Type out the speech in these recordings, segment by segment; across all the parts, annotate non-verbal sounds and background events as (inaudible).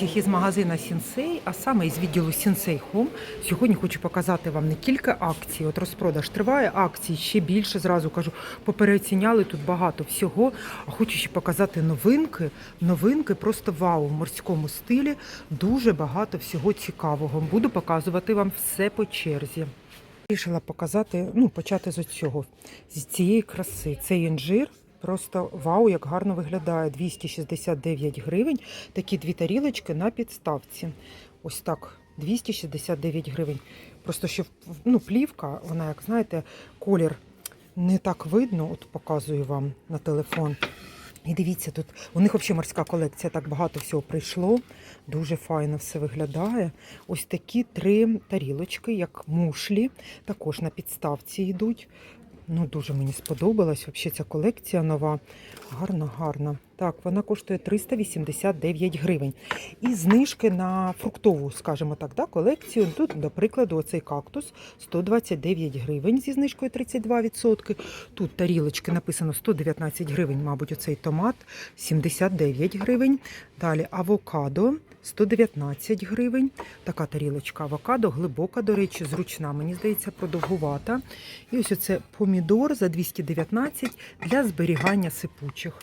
всіх із магазина Сінсей, а саме із відділу Сінсей Home. Сьогодні хочу показати вам не тільки акції. От розпродаж триває, акцій ще більше. Зразу кажу, попереоціняли тут багато всього. А хочу ще показати новинки. Новинки просто вау в морському стилі. Дуже багато всього цікавого. Буду показувати вам все по черзі. Вирішила показати, ну, почати з цього, з цієї краси. Цей інжир. Просто вау, як гарно виглядає. 269 гривень. Такі дві тарілочки на підставці. Ось так, 269 гривень. Просто що ну, плівка, вона, як знаєте, колір не так видно. От показую вам на телефон. І дивіться, тут у них взагалі морська колекція, так багато всього прийшло. Дуже файно все виглядає. Ось такі три тарілочки, як мушлі, також на підставці йдуть. Ну, дуже мені сподобалась. Взагалі ця колекція нова. Гарна, гарна. Так, вона коштує 389 гривень. І знижки на фруктову, скажімо так, да, колекцію. Тут, до прикладу, оцей кактус 129 гривень зі знижкою 32%. Тут тарілочки написано 119 гривень, мабуть, оцей томат 79 гривень. Далі авокадо 119 гривень. Така тарілочка авокадо, глибока, до речі, зручна, мені здається, продовгувата. І ось оце помідор за 219 для зберігання сипучих.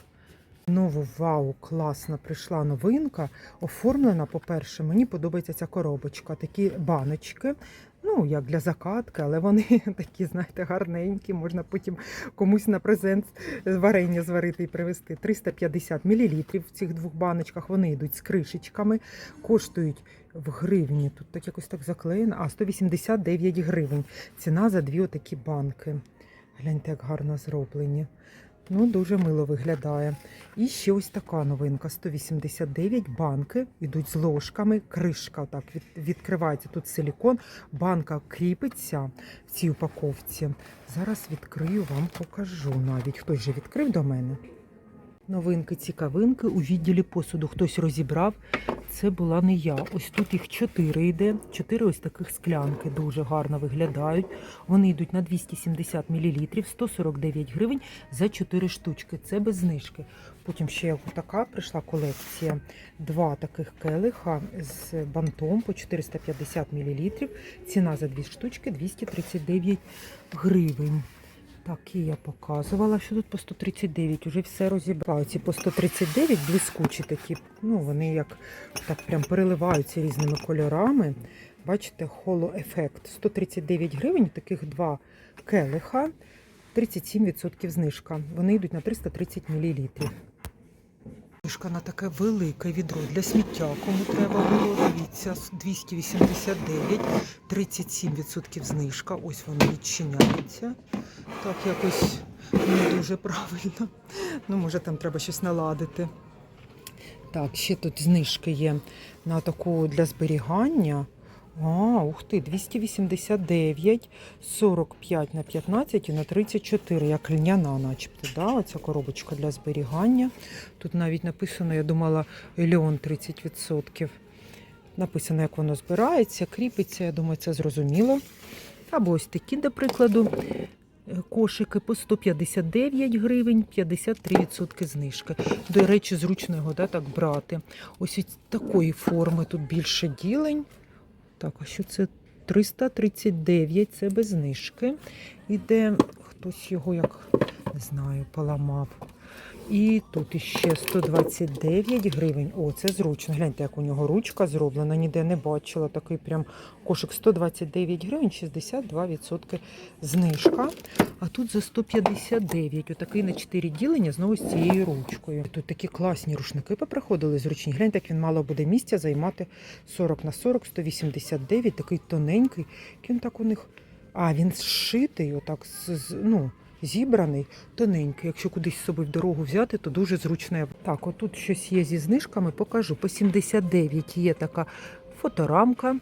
Знову вау, класна прийшла новинка. Оформлена, по-перше, мені подобається ця коробочка. Такі баночки, ну, як для закатки, але вони (laughs) такі, знаєте, гарненькі. Можна потім комусь на презент варення зварити і привезти. 350 мл в цих двох баночках. Вони йдуть з кришечками, коштують в гривні. Тут так якось так заклеєно. А 189 гривень. Ціна за дві отакі банки. Гляньте, як гарно зроблені. Ну, дуже мило виглядає. І ще ось така новинка: 189 банки йдуть з ложками. Кришка так від, відкривається. Тут силікон, банка кріпиться в цій упаковці. Зараз відкрию вам, покажу навіть. Хтось же відкрив до мене. Новинки, цікавинки у відділі посуду. Хтось розібрав. Це була не я. Ось тут їх чотири йде. Чотири ось таких склянки дуже гарно виглядають. Вони йдуть на 270 мл, 149 гривень за 4 штучки. Це без знижки. Потім ще така прийшла колекція. Два таких келиха з бантом по 450 мл. Ціна за дві штучки 239 гривень. Так, і я показувала, що тут по 139, уже все розібрала. Ці по 139 блискучі такі, ну вони як так прям переливаються різними кольорами. Бачите, холо-ефект. 139 гривень, таких два келиха, 37% знижка. Вони йдуть на 330 мл. Знижка на таке велике відро для сміття. Кому треба було, дивіться, 289, 37% знижка. Ось воно відчиняється. Так якось не дуже правильно. Ну, може, там треба щось наладити. Так, ще тут знижки є на таку для зберігання. А, ух ти, 289, 45 на 15 і на 34, як льняна, начебто. Да? Оця коробочка для зберігання. Тут навіть написано, я думала, льон 30%. Написано, як воно збирається, кріпиться. Я думаю, це зрозуміло. Або ось такі, до прикладу, кошики по 159 гривень, 53% знижки. До речі, зручно його да, так брати. Ось такої форми тут більше ділень. Так, а що це 339, це без знижки. Іде хтось його, як не знаю, поламав. І тут іще 129 гривень. О, це зручно. Гляньте, як у нього ручка зроблена. Ніде не бачила. Такий прям кошик 129 гривень, 62% знижка. А тут за 159. Отакий на 4 ділення знову з цією ручкою. Тут такі класні рушники поприходили зручні. Гляньте, як він мало буде місця займати 40 на 40, 189, такий тоненький. Він так у них. А, він зшитий, отак, з- ну, зібраний, тоненький. Якщо кудись з собою в дорогу взяти, то дуже зручне. Так, отут щось є зі знижками, покажу. По 79 є така фоторамка,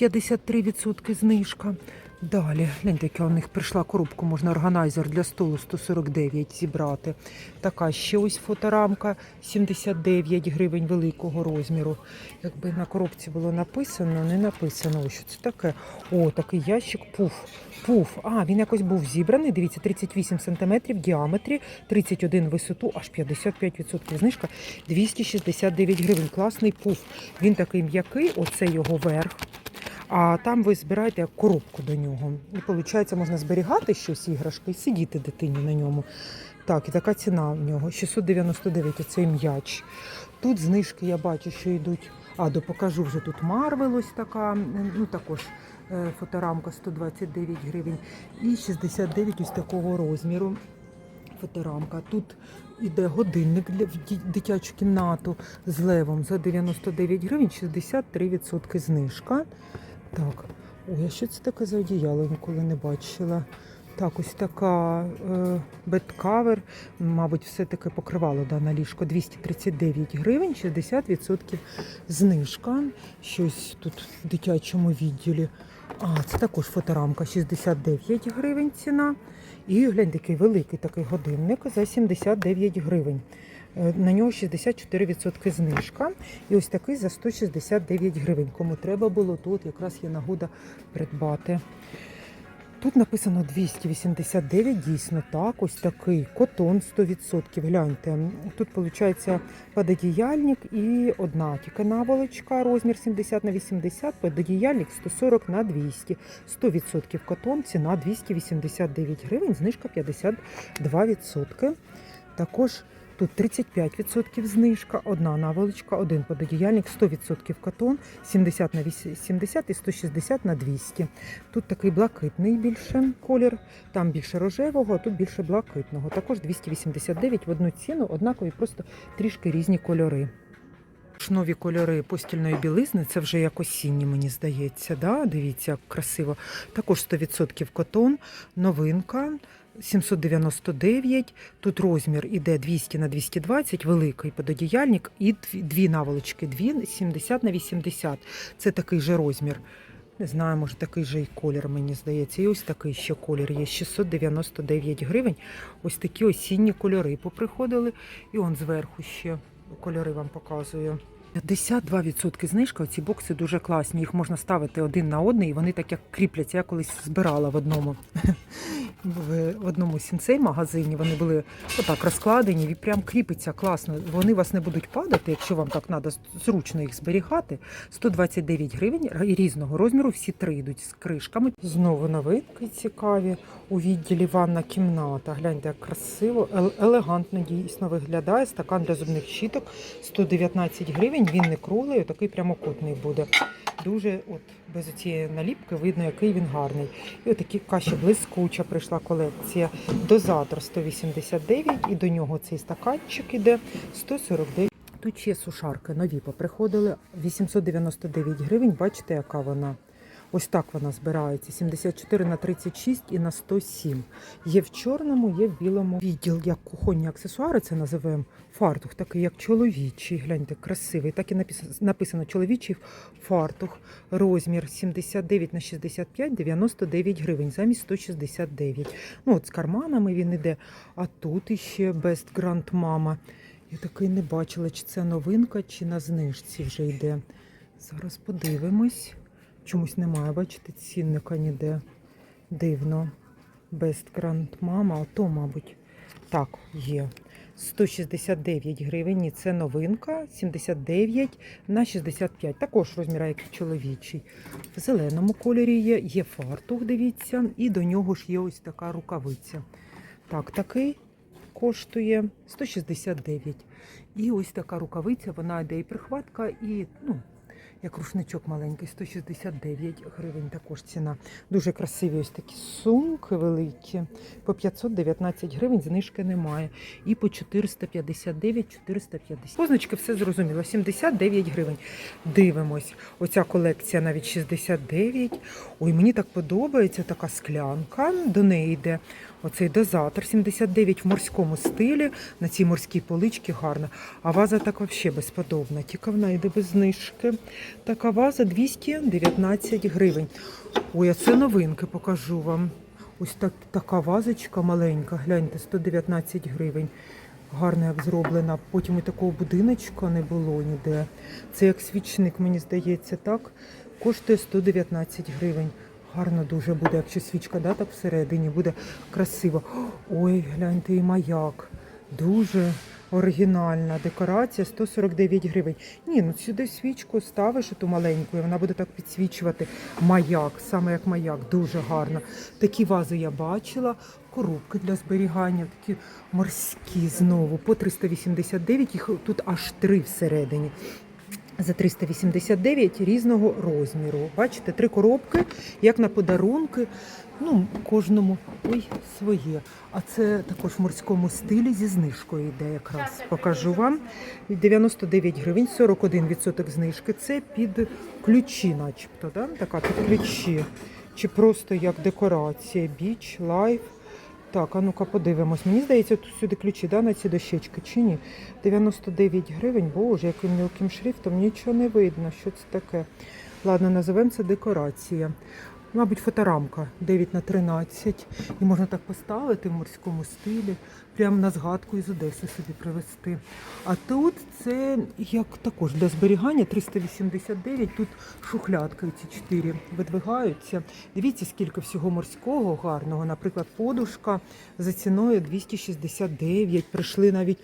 53% знижка. Далі, гляньте, яка у них прийшла коробка, можна органайзер для столу 149 зібрати. Така ще ось фоторамка 79 гривень великого розміру. Якби на коробці було написано, не написано. Ось що це таке. О, такий ящик пуф. Пуф. А, він якось був зібраний. Дивіться, 38 см в діаметрі, 31 висоту, аж 55% знижка, 269 гривень. Класний пуф. Він такий м'який, оце його верх. А там ви збираєте як коробку до нього. І виходить, можна зберігати щось іграшки і сидіти дитині на ньому. Так, і така ціна в нього 699 оцей м'яч. Тут знижки я бачу, що йдуть. А, до покажу вже тут Марвел ось така, ну також е, фоторамка 129 гривень. І 69 ось такого розміру. Фоторамка. Тут іде годинник для в дитячу кімнату з левом за 99 гривень, 63% знижка. Так, ой, а що це таке за одіяло? Ніколи не бачила. Так, ось така е, бедкавер, мабуть, все-таки покривало дане ліжко 239 гривень, 60% знижка. Щось тут в дитячому відділі. А, це також фоторамка 69 гривень ціна. І глянь, такий великий такий годинник за 79 гривень. Е, На нього 64% знижка. І ось такий за 169 гривень. Кому треба було, тут якраз є нагода придбати. Тут написано 289, дійсно так, ось такий котон 100%. Гляньте, тут виходить пододіяльник і одна тільки наволочка, розмір 70 на 80, пододіяльник 140 на 200. 100% котон, ціна 289 гривень, знижка 52%. Також Тут 35% знижка, одна наволочка, один пододіяльник, 100% катон, 70 на 80 і 160 на 200. Тут такий блакитний більше колір, там більше рожевого, а тут більше блакитного. Також 289 в одну ціну, однакові, просто трішки різні кольори. Нові кольори постільної білизни, це вже як осінні, мені здається. Да? Дивіться, як красиво. Також 100% котон, новинка. 799, тут розмір іде 200 на 220, великий пододіяльник і дві наволочки, дві 70 на 80. Це такий же розмір. Не знаю, може такий же і колір, мені здається. І ось такий ще колір є 699 гривень. Ось такі осінні кольори поприходили. І он зверху ще кольори вам показую. 52% знижка. Ці бокси дуже класні. Їх можна ставити один на один, і вони так як кріпляться. Я колись збирала в одному (laughs) в одному сінцей магазині. Вони були отак розкладені і прям кріпиться класно. Вони вас не будуть падати, якщо вам так треба зручно їх зберігати. 129 гривень різного розміру. Всі три йдуть з кришками. Знову новинки цікаві. У відділі ванна кімната. Гляньте, як красиво, елегантно дійсно виглядає. Стакан для зубних щіток 119 гривень. Він не круглий, такий прямокутний буде. Дуже от без цієї наліпки видно, який він гарний. І отакі каші блискуча прийшла колекція. Дозатор 189 і до нього цей стаканчик іде 149. Тут ще сушарки нові поприходили. 899 гривень. Бачите, яка вона? Ось так вона збирається. 74 на 36 і на 107. Є в чорному, є в білому. Відділ як кухонні аксесуари, це називаємо фартух, такий як чоловічий. Гляньте, красивий. Так і написано, чоловічий фартух. Розмір 79 на 65, 99 гривень, замість 169. Ну, от з карманами він іде. А тут іще Best Grand Mama. Я такий не бачила, чи це новинка, чи на знижці вже йде. Зараз подивимось. Чомусь немає, бачите, цінника ніде. Дивно. Grand Mama, ото, мабуть. Так, є. 169 гривень, ні, це новинка, 79 на 65. Також розмір, як і чоловічий. В зеленому кольорі є, є фартух, дивіться, і до нього ж є ось така рукавиця. Так, такий коштує 169. І ось така рукавиця, вона йде і прихватка, і ну, як рушничок маленький, 169 гривень також ціна. Дуже красиві ось такі сумки великі. По 519 гривень знижки немає. І по 459, 450. Позначки все зрозуміло. 79 гривень. Дивимось. Оця колекція навіть 69. Ой, мені так подобається така склянка. До неї йде Оцей дозатор 79 в морському стилі, на цій морській поличці гарна. А ваза так взагалі безподобна. Тільки вона йде без знижки. Така ваза 219 гривень. Ой, а це новинки покажу вам. Ось так, така вазочка маленька, гляньте, 119 гривень. Гарно як зроблена. Потім і такого будиночка не було ніде. Це як свічник, мені здається, так. Коштує 119 гривень. Гарно дуже буде, якщо свічка да, так всередині буде красиво. Ой, гляньте, і маяк. Дуже оригінальна декорація 149 гривень. Ні, ну сюди свічку ставиш ту маленьку, і вона буде так підсвічувати маяк, саме як маяк, дуже гарно. Такі вази я бачила, коробки для зберігання, такі морські знову по 389, їх тут аж три всередині. За 389 різного розміру. Бачите, три коробки, як на подарунки. Ну, кожному ой, своє. А це також в морському стилі зі знижкою йде якраз. Покажу вам. 99 гривень, 41% знижки. Це під ключі, начебто. Да? Така під ключі. Чи просто як декорація. Біч, лайф. Так, а ну-ка подивимось. Мені здається, тут сюди ключі да, на ці дощечки чи ні? 99 гривень, боже, яким мілким шрифтом нічого не видно. Що це таке? Ладно, називаємо це декорація. Мабуть, фоторамка 9 на 13. І можна так поставити в морському стилі, прямо на згадку із Одеси собі привезти. А тут це як також для зберігання 389. Тут шухлядки ці чотири видвигаються. Дивіться, скільки всього морського гарного. Наприклад, подушка за ціною 269. Прийшли навіть.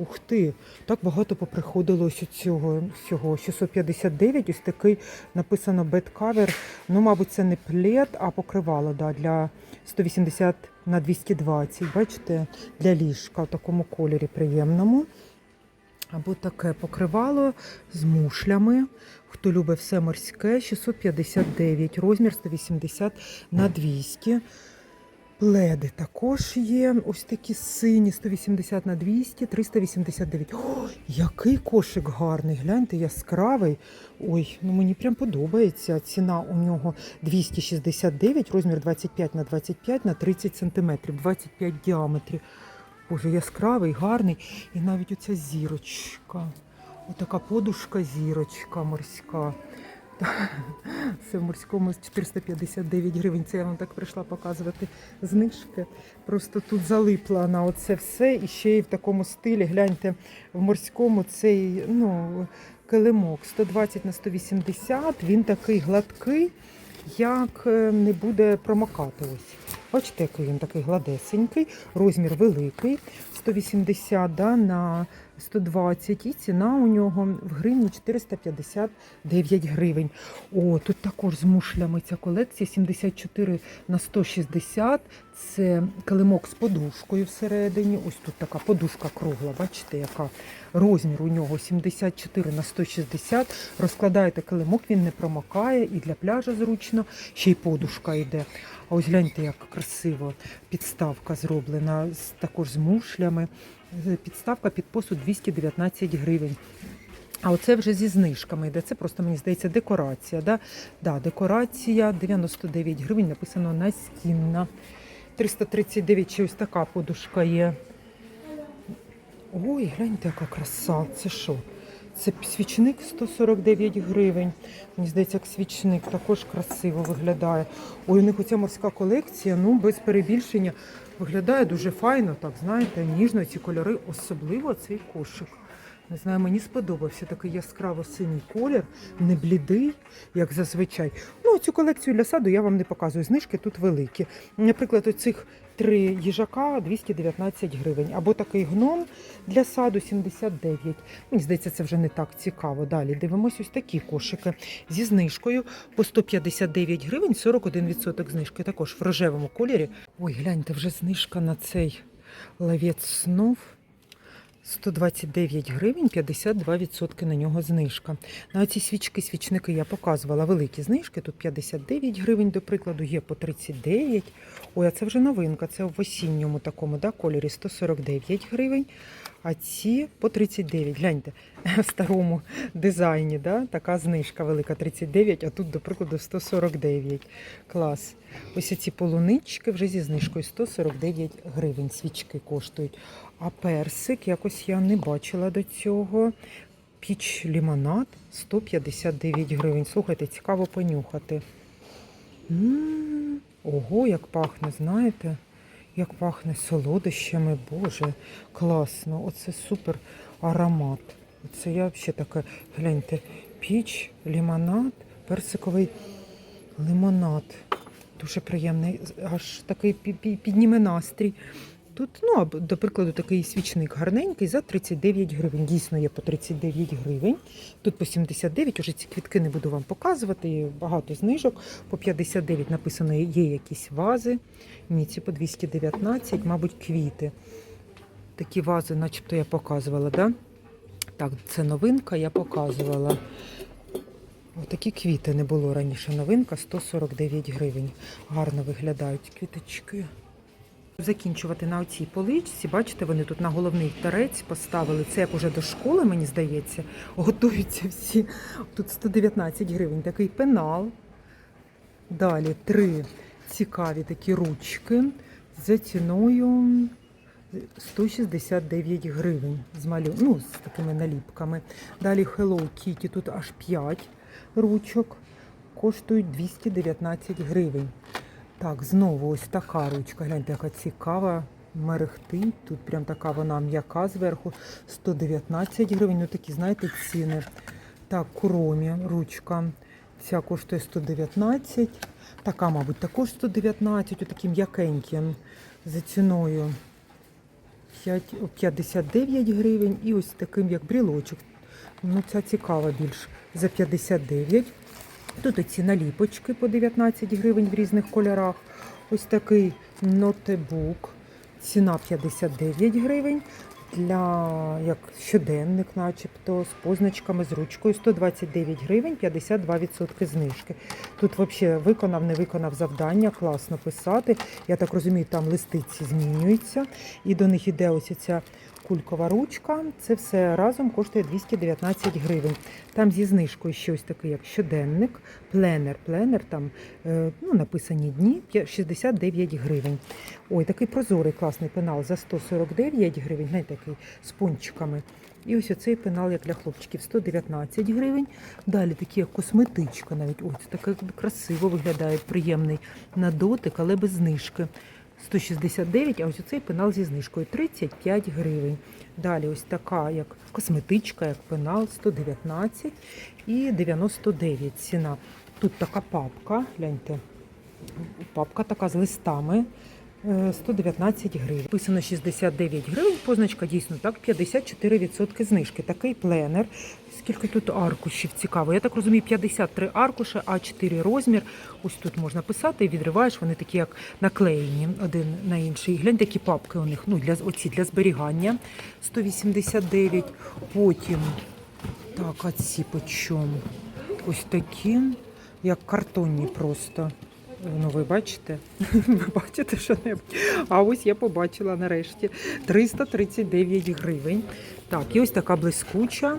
Ух ти, так багато поприходило ось цього всього. 659, ось такий написано бедкавер. Ну, мабуть, це не плед, а покривало да, для 180 на 220. Бачите, для ліжка в такому кольорі приємному. Або таке покривало з мушлями. Хто любить все морське, 659, розмір 180 на 200. Пледи також є. Ось такі сині 180 на 200, 389. О, який кошик гарний! Гляньте, яскравий. Ой, ну мені прям подобається. Ціна у нього 269, розмір 25 на 25 на 30 сантиметрів, 25 діаметрів. Боже, яскравий, гарний. І навіть оця зірочка. Отака подушка зірочка морська. Це в морському 459 гривень. Це я вам так прийшла показувати знижки. Просто тут залипла на оце все. І ще й в такому стилі. Гляньте, в морському цей ну, килимок 120 на 180. Він такий гладкий, як е, не буде промокати. Ось. Бачите, який він такий гладесенький, розмір великий, 180 да, на 120 і ціна у нього в гривні 459 гривень. О, тут також з мушлями ця колекція 74 на 160. Це килимок з подушкою всередині. Ось тут така подушка кругла, бачите, яка розмір у нього 74 на 160. Розкладаєте килимок, він не промокає і для пляжа зручно, ще й подушка йде. А ось гляньте, як красиво підставка зроблена, також з мушлями. Е, Підставка під посуд 219 гривень. А оце вже зі знижками йде. Це просто, мені здається, декорація. Да? Да, декорація 99 гривень, написано настінна. 339 чи ось така подушка є. Ой, гляньте, яка краса. Це що? Це свічник 149 гривень. Мені здається, як свічник також красиво виглядає. Ой, у них оця морська колекція, ну без перебільшення, виглядає дуже файно, так знаєте, ніжно ці кольори, особливо цей кошик. Не знаю, мені сподобався такий яскраво синій колір, не блідий, як зазвичай. Ну, цю колекцію для саду я вам не показую. Знижки тут великі. Наприклад, оцих три їжака 219 гривень. Або такий гном для саду 79. Мені здається, це вже не так цікаво. Далі дивимося ось такі кошики зі знижкою по 159 гривень, 41% знижки. Також в рожевому кольорі. Ой, гляньте, вже знижка на цей лавець снов. 129 гривень, 52% на нього знижка. На ці свічки, свічники я показувала великі знижки. Тут 59 гривень, до прикладу, є по 39. Ой, а це вже новинка. Це в осінньому такому да, кольорі 149 гривень. А ці по 39. Гляньте, (laughs) в старому дизайні, да, така знижка велика 39, а тут, до прикладу, 149. Клас. Ось ці полунички вже зі знижкою 149 гривень. Свічки коштують. А персик якось я не бачила до цього. Піч лімонад 159 гривень. Слухайте, цікаво понюхати. Ого, як пахне, знаєте? Як пахне солодощами, Боже, класно. Оце супер аромат. Це я взагалі таке, гляньте, піч, лимонад, персиковий лимонад. Дуже приємний, аж такий пі- пі- підніме настрій. Тут, ну, до прикладу, такий свічник гарненький за 39 гривень. Дійсно є по 39 гривень. Тут по 79, уже ці квітки не буду вам показувати. Багато знижок. По 59 написано, є якісь вази. Ні, ці по 219, мабуть, квіти. Такі вази, начебто я показувала, да? Так, це новинка, я показувала. Отакі квіти не було раніше. Новинка 149 гривень. Гарно виглядають квіточки. Закінчувати на оцій поличці. Бачите, вони тут на головний тарець поставили. Це як уже до школи, мені здається. Готуються всі. Тут 119 гривень. Такий пенал. Далі три цікаві такі ручки за ціною 169 гривень з малю... ну, з такими наліпками. Далі Hello Kitty, тут аж 5 ручок, коштують 219 гривень. Так, знову ось така ручка. Гляньте, яка цікава. Мерехтить. Тут прям така вона м'яка зверху. 119 гривень. Ну такі, знаєте, ціни. Так, куромі ручка. Ця коштує 119. Така, мабуть, також 119, отакі м'якенькі за ціною 5 59 гривень. І ось таким, як брілочок. Ну, ця цікава більш за 59. Тут оці наліпочки по 19 гривень в різних кольорах. Ось такий ноутбук. Ціна 59 гривень. Для як щоденник, начебто, з позначками, з ручкою 129 гривень, 52% знижки. Тут взагалі виконав, не виконав завдання, класно писати. Я так розумію, там листиці змінюються. І до них іде ось ця кулькова ручка. Це все разом коштує 219 гривень. Там зі знижкою ще ось такий, як щоденник, пленер. Пленер там е, ну, написані дні 69 гривень. Ой, такий прозорий класний пенал за 149 гривень, знаєте, такий з пончиками. І ось оцей пенал, як для хлопчиків, 119 гривень. Далі такі як косметичка навіть. Ось таке красиво виглядає, приємний на дотик, але без знижки. 169, а ось цей пенал зі знижкою 35 гривень. Далі ось така, як косметичка, як пенал 119 і 99 ціна. Тут така папка, гляньте, папка така з листами. Е, 119 гривень. Писано 69 гривень, позначка дійсно так, 54% знижки. Такий пленер. Скільки тут аркушів цікаво. Я так розумію, 53 аркуші, А4 розмір. Ось тут можна писати і відриваєш, вони такі як наклеєні один на інший. Гляньте, які папки у них, ну, для, оці для зберігання 189. Потім, так, а ці по чому? Ось такі, як картонні просто. Ну, ви бачите? (laughs) Ви бачите що-небудь? А ось я побачила нарешті 339 гривень. Так, і ось така блискуча.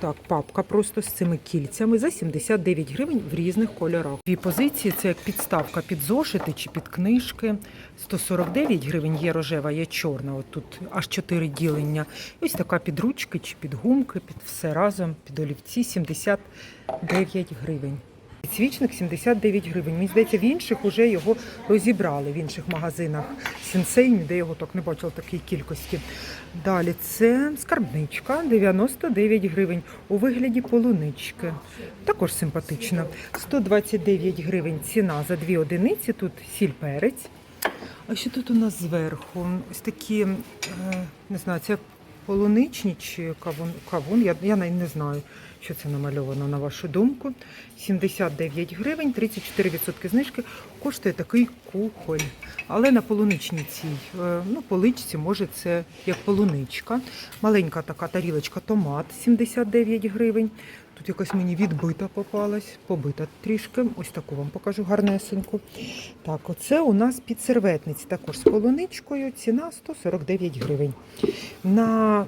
Так, папка просто з цими кільцями за 79 гривень в різних кольорах. Дві позиції це як підставка під зошити чи під книжки. 149 гривень є рожева, є чорна. От тут аж 4 ділення. І ось така під ручки чи під гумки, під все разом, під олівці 79 гривень. Свічник 79 гривень. Мені здається, в інших вже його розібрали в інших магазинах сенсей, ніде його так не бачила в такій кількості. Далі це скарбничка 99 гривень у вигляді полунички. Також симпатично. 129 гривень ціна за дві одиниці. Тут сіль перець. А що тут у нас зверху? Ось такі, е, не знаю, це полуничні чи кавун. кавун. Я, я не знаю, що це намальовано на вашу думку. 79 гривень, 34% знижки. Коштує такий кухоль. Але на полуничній цій е, ну, поличці, може, це як полуничка. Маленька така тарілочка томат 79 гривень. Тут якась мені відбита попалась, побита трішки. Ось таку вам покажу гарнесеньку. Так, оце у нас підсерветниці, також з полуничкою. Ціна 149 гривень. На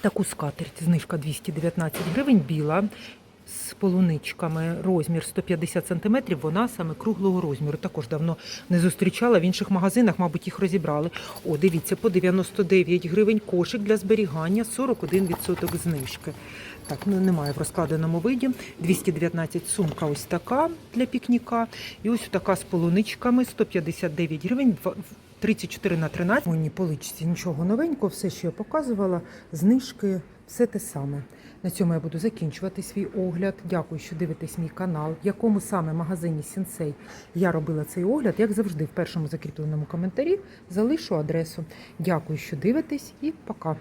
таку скатерть знижка 219 гривень, біла. З полуничками розмір 150 см, вона саме круглого розміру. Також давно не зустрічала в інших магазинах, мабуть, їх розібрали. О, дивіться, по 99 гривень кошик для зберігання, 41% знижки. Так, ну немає в розкладеному виді. 219 сумка ось така для пікніка. І ось така з полуничками 159 гривень. 34 на 13. Мені поличці нічого новенького, все, що я показувала, знижки, все те саме. На цьому я буду закінчувати свій огляд. Дякую, що дивитесь мій канал. В якому саме магазині Сінсей я робила цей огляд, як завжди, в першому закріпленому коментарі залишу адресу. Дякую, що дивитесь, і пока.